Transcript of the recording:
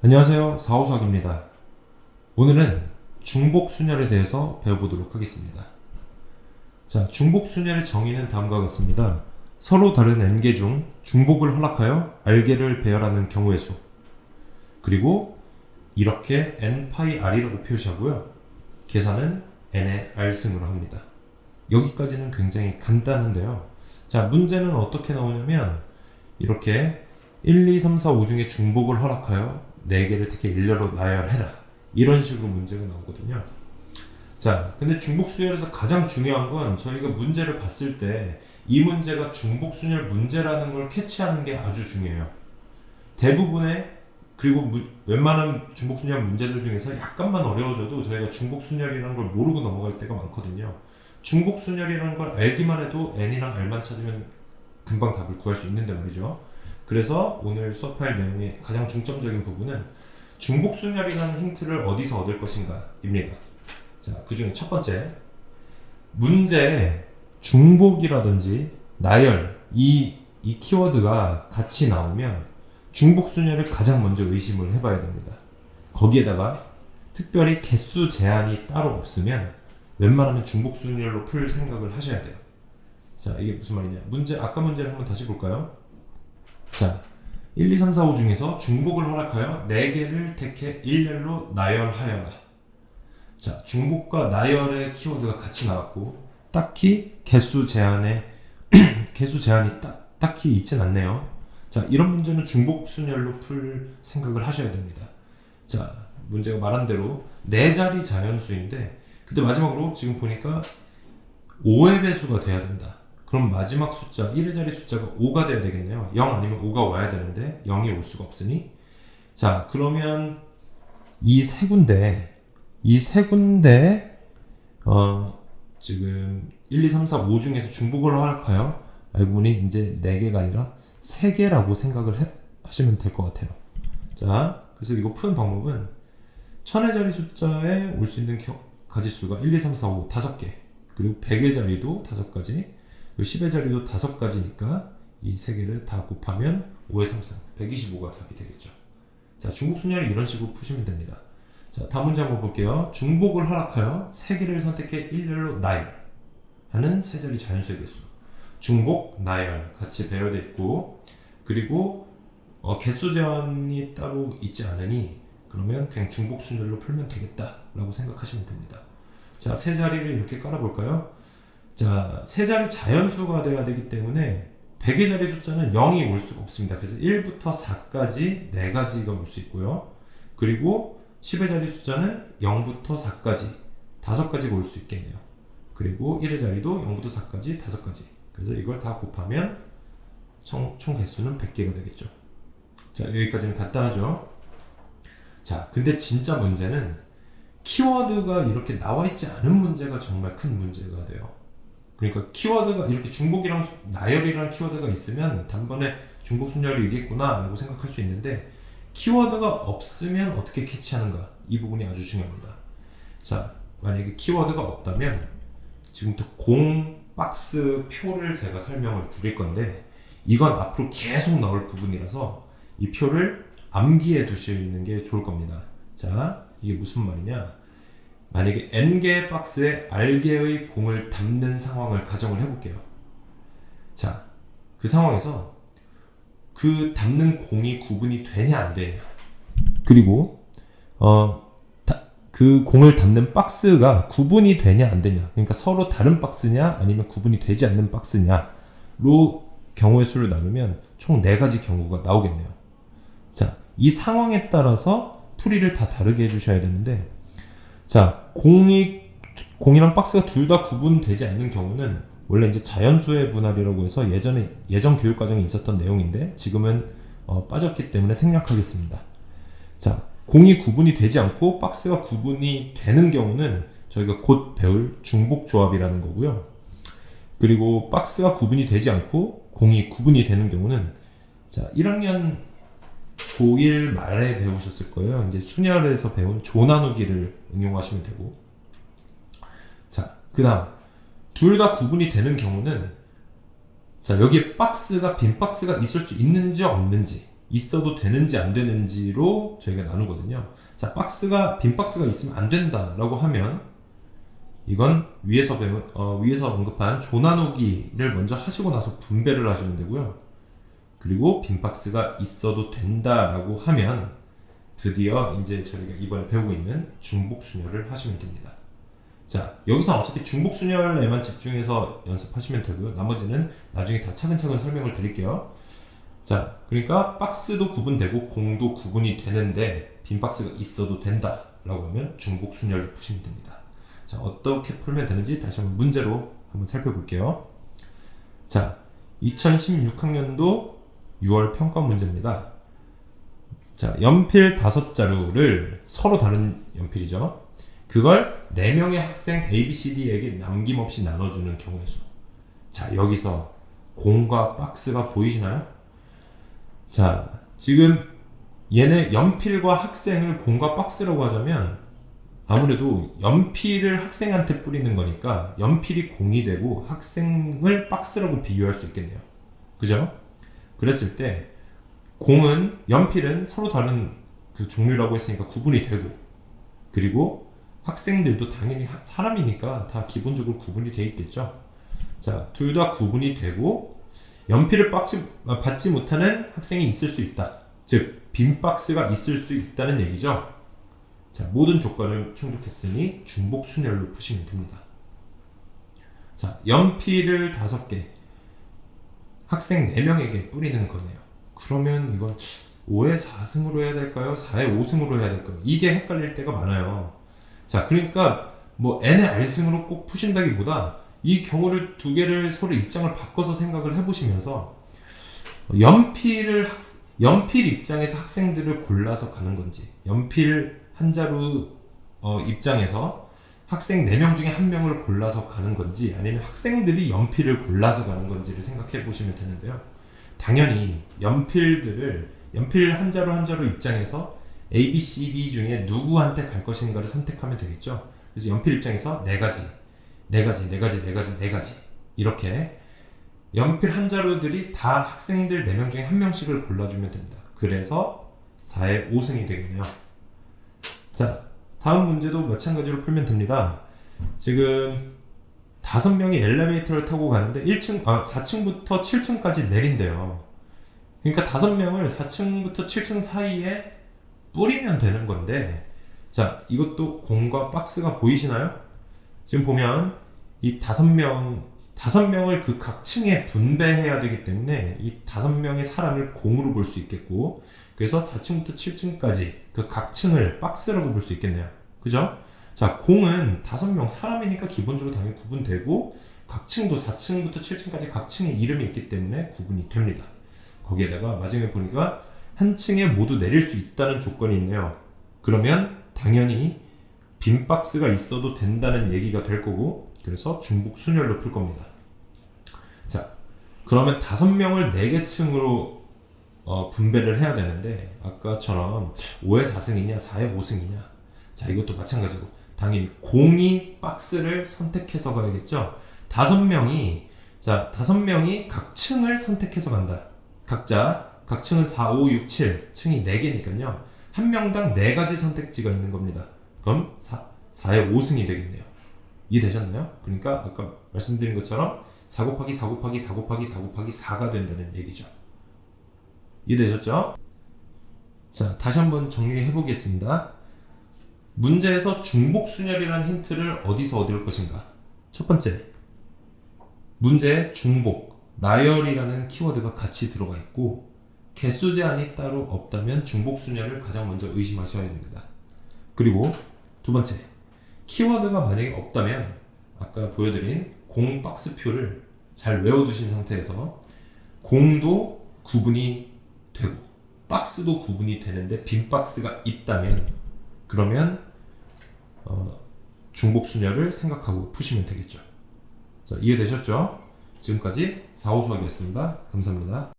안녕하세요. 사호수학입니다. 오늘은 중복순열에 대해서 배워보도록 하겠습니다. 자, 중복순열의 정의는 다음과 같습니다. 서로 다른 n개 중 중복을 허락하여 r개를 배열하는 경우의 수. 그리고 이렇게 n파이 r이라고 표시하고요. 계산은 n의 r승으로 합니다. 여기까지는 굉장히 간단한데요. 자, 문제는 어떻게 나오냐면 이렇게 1, 2, 3, 4, 5 중에 중복을 허락하여 4개를 특히 일렬로 나열해라. 이런 식으로 문제가 나오거든요. 자, 근데 중복수열에서 가장 중요한 건 저희가 문제를 봤을 때 이 문제가 중복 순열 문제라는 걸 캐치하는 게 아주 중요해요. 대부분의 그리고 무- 웬만한 중복 순열 문제들 중에서 약간만 어려워져도 저희가 중복 순열이라는 걸 모르고 넘어갈 때가 많거든요. 중복 순열이라는 걸 알기만 해도 n이랑 r만 찾으면 금방 답을 구할 수 있는데 말이죠. 그래서 오늘 수업할 내용의 가장 중점적인 부분은 중복순열이라는 힌트를 어디서 얻을 것인가입니다. 자, 그 중에 첫 번째 문제에 중복이라든지 나열 이, 이 키워드가 같이 나오면 중복순열을 가장 먼저 의심을 해봐야 됩니다. 거기에다가 특별히 개수 제한이 따로 없으면 웬만하면 중복순열로 풀 생각을 하셔야 돼요. 자, 이게 무슨 말이냐? 문제 아까 문제를 한번 다시 볼까요? 자, 1, 2, 3, 4, 5 중에서 중복을 허락하여 4개를 택해 일렬로 나열하여라. 자, 중복과 나열의 키워드가 같이 나왔고 딱히 개수 제한에 개수 제한이 딱, 딱히 있진 않네요. 자, 이런 문제는 중복 순열로 풀 생각을 하셔야 됩니다. 자, 문제가 말한 대로 네 자리 자연수인데 근데 마지막으로 지금 보니까 5의 배수가 돼야 된다. 그럼 마지막 숫자 1의 자리 숫자가 5가 돼야 되겠네요. 0 아니면 5가 와야 되는데 0이 올 수가 없으니 자 그러면 이 세 군데 이 세 군데 어 지금 1, 2, 3, 4, 5 중에서 중복을 허락하여 알고 보니 이제 4개가 아니라 3개라고 생각을 해, 하시면 될 것 같아요. 자 그래서 이거 푸는 방법은 천의 자리 숫자에 올 수 있는 겨- 가지수가 1, 2, 3, 4, 5 5개 그리고 100의 자리도 5가지 그리고 10의 자리도 5가지니까 이 세 개를 다 곱하면 5의 3승 125가 답이 되겠죠. 자 중복 순열을 이런 식으로 푸시면 됩니다. 자 다음 문제 한번 볼게요. 중복을 허락하여 세 개를 선택해 일렬로 나열 하는 세 자리 자연수의 개수. 중복, 나열 같이 배열돼 있고 그리고 어, 개수 제한이 따로 있지 않으니 그러면 그냥 중복 순열로 풀면 되겠다라고 생각하시면 됩니다. 자, 세 자리를 이렇게 깔아볼까요? 자, 세 자리 자연수가 돼야 되기 때문에 100의 자리 숫자는 0이 올 수가 없습니다. 그래서 1부터 4까지 4가지가 올 수 있고요. 그리고 10의 자리 숫자는 0부터 4까지 5가지가 올 수 있겠네요. 그리고 1의 자리도 0부터 4까지 5가지. 그래서 이걸 다 곱하면 총, 총 개수는 100개가 되겠죠. 자, 여기까지는 간단하죠? 자, 근데 진짜 문제는 키워드가 이렇게 나와 있지 않은 문제가 정말 큰 문제가 돼요. 그러니까 키워드가 이렇게 중복이랑 수- 나열이라는 키워드가 있으면 단번에 중복 순열이 이겠구나라고 생각할 수 있는데 키워드가 없으면 어떻게 캐치하는가 이 부분이 아주 중요합니다. 자, 만약에 키워드가 없다면 지금부터 공 박스 표를 제가 설명을 드릴 건데 이건 앞으로 계속 나올 부분이라서 이 표를 암기해 두시는 게 좋을 겁니다. 자, 이게 무슨 말이냐? 만약에 n개의 박스에 r개의 공을 담는 상황을 가정을 해볼게요. 자, 그 상황에서 그 담는 공이 구분이 되냐 안 되냐. 그리고 어, 다- 그 공을 담는 박스가 구분이 되냐 안 되냐. 그러니까 서로 다른 박스냐 아니면 구분이 되지 않는 박스냐로 경우의 수를 나누면 총 네 가지 경우가 나오겠네요. 자, 이 상황에 따라서 풀이를 다 다르게 해주셔야 되는데, 자, 공이, 공이랑 박스가 둘 다 구분되지 않는 경우는 원래 이제 자연수의 분할이라고 해서 예전에, 예전 교육 과정에 있었던 내용인데, 지금은 어, 빠졌기 때문에 생략하겠습니다. 자, 공이 구분이 되지 않고 박스가 구분이 되는 경우는 저희가 곧 배울 중복 조합이라는 거고요. 그리고 박스가 구분이 되지 않고 공이 구분이 되는 경우는 자, 1학년 고1 말에 배우셨을 거예요. 이제 순열에서 배운 조 나누기를 응용하시면 되고. 자, 그 다음. 둘 다 구분이 되는 경우는 자, 여기에 박스가, 빈 박스가 있을 수 있는지 없는지. 있어도 되는지 안 되는지로 저희가 나누거든요. 자, 박스가 빈 박스가 있으면 안 된다라고 하면 이건 위에서 배운 어, 위에서 언급한 조나누기를 먼저 하시고 나서 분배를 하시면 되고요. 그리고 빈 박스가 있어도 된다라고 하면 드디어 이제 저희가 이번에 배우고 있는 중복 순열을 하시면 됩니다. 자, 여기서 어차피 중복 순열에만 집중해서 연습하시면 되고요. 나머지는 나중에 다 차근차근 설명을 드릴게요. 자, 그러니까 박스도 구분되고 공도 구분이 되는데 빈 박스가 있어도 된다라고 하면 중복 순열을 푸시면 됩니다. 자, 어떻게 풀면 되는지 다시 한번 문제로 한번 살펴볼게요. 자, 2016학년도 6월 평가 문제입니다. 자, 연필 다섯 자루를 서로 다른 연필이죠. 그걸 4명의 학생 A, B, C, D에게 남김없이 나눠주는 경우의 수. 자, 여기서 공과 박스가 보이시나요? 자, 지금 얘네 연필과 학생을 공과 박스라고 하자면 아무래도 연필을 학생한테 뿌리는 거니까 연필이 공이 되고 학생을 박스라고 비교할 수 있겠네요. 그죠? 그랬을 때 공은 연필은 서로 다른 그 종류라고 했으니까 구분이 되고 그리고 학생들도 당연히 하- 사람이니까 다 기본적으로 구분이 돼 있겠죠. 자, 둘 다 구분이 되고 연필을 박스, 아, 받지 못하는 학생이 있을 수 있다. 즉, 빈 박스가 있을 수 있다는 얘기죠. 자, 모든 조건을 충족했으니 중복 순열로 푸시면 됩니다. 자, 연필을 다섯 개 학생 4명에게 뿌리는 거네요. 그러면 이건 5에 4승으로 해야 될까요? 4에 5승으로 해야 될까요? 이게 헷갈릴 때가 많아요. 자, 그러니까 뭐 n의 r승으로 꼭 푸신다기보다 이 경우를 두 개를 서로 입장을 바꿔서 생각을 해보시면서 연필을 학, 연필 입장에서 학생들을 골라서 가는 건지 연필 한 자루 어, 입장에서 학생 4명 중에 한 명을 골라서 가는 건지 아니면 학생들이 연필을 골라서 가는 건지를 생각해 보시면 되는데요. 당연히 연필들을 연필 한 자루 한 자루 입장에서 A, B, C, D 중에 누구한테 갈 것인가를 선택하면 되겠죠. 그래서 연필 입장에서 네 가지, 네 가지, 네 가지, 네 가지, 네 가지 이렇게 연필 한 자루들이 다 학생들 4명 중에 한 명씩을 골라주면 됩니다. 그래서 4의 5승이 되겠네요. 자, 다음 문제도 마찬가지로 풀면 됩니다. 지금 다섯 명이 엘리베이터를 타고 가는데 1층, 아, 4층부터 7층까지 내린대요. 그러니까 다섯 명을 4층부터 7층 사이에 뿌리면 되는 건데, 자, 이것도 공과 박스가 보이시나요? 지금 보면 이 다섯 명, 다섯 명을 그 각 층에 분배해야 되기 때문에 이 다섯 명의 사람을 공으로 볼 수 있겠고, 그래서 4층부터 7층까지 그 각 층을 박스라고 볼 수 있겠네요. 그죠? 자, 공은 다섯 명 사람이니까 기본적으로 당연히 구분되고 각 층도 4층부터 7층까지 각 층에 이름이 있기 때문에 구분이 됩니다. 거기에다가 마지막에 보니까 한 층에 모두 내릴 수 있다는 조건이 있네요. 그러면 당연히 빈 박스가 있어도 된다는 얘기가 될 거고 그래서 중복 순열로 풀 겁니다. 자, 그러면 다섯 명을 네 개 층으로 어, 분배를 해야 되는데 아까처럼 5에 4승이냐 4에 5승이냐. 자 이것도 마찬가지고 당연히 공이 박스를 선택해서 가야겠죠? 다섯 명이 자 다섯 명이 각 층을 선택해서 간다. 각자 각 층은 4, 5, 6, 7 층이 4개니까요. 한 명당 4가지 선택지가 있는 겁니다. 그럼 4, 4에 5승이 되겠네요 이해되셨나요? 그러니까 아까 말씀드린 것처럼 4 곱하기 4 곱하기 4 곱하기 4 곱하기 4가 된다는 얘기죠 이해되셨죠? 자, 다시 한번 정리해 보겠습니다. 문제에서 중복 순열이라는 힌트를 어디서 얻을 것인가? 첫 번째, 문제에 중복, 나열이라는 키워드가 같이 들어가 있고 개수 제한이 따로 없다면 중복 순열을 가장 먼저 의심하셔야 됩니다. 그리고 두 번째, 키워드가 만약에 없다면 아까 보여드린 공 박스표를 잘 외워두신 상태에서 공도 구분이 되고 박스도 구분이 되는데 빈 박스가 있다면 그러면 어, 중복 순열을 생각하고 푸시면 되겠죠. 자, 이해되셨죠? 지금까지 4호 수학이었습니다. 감사합니다.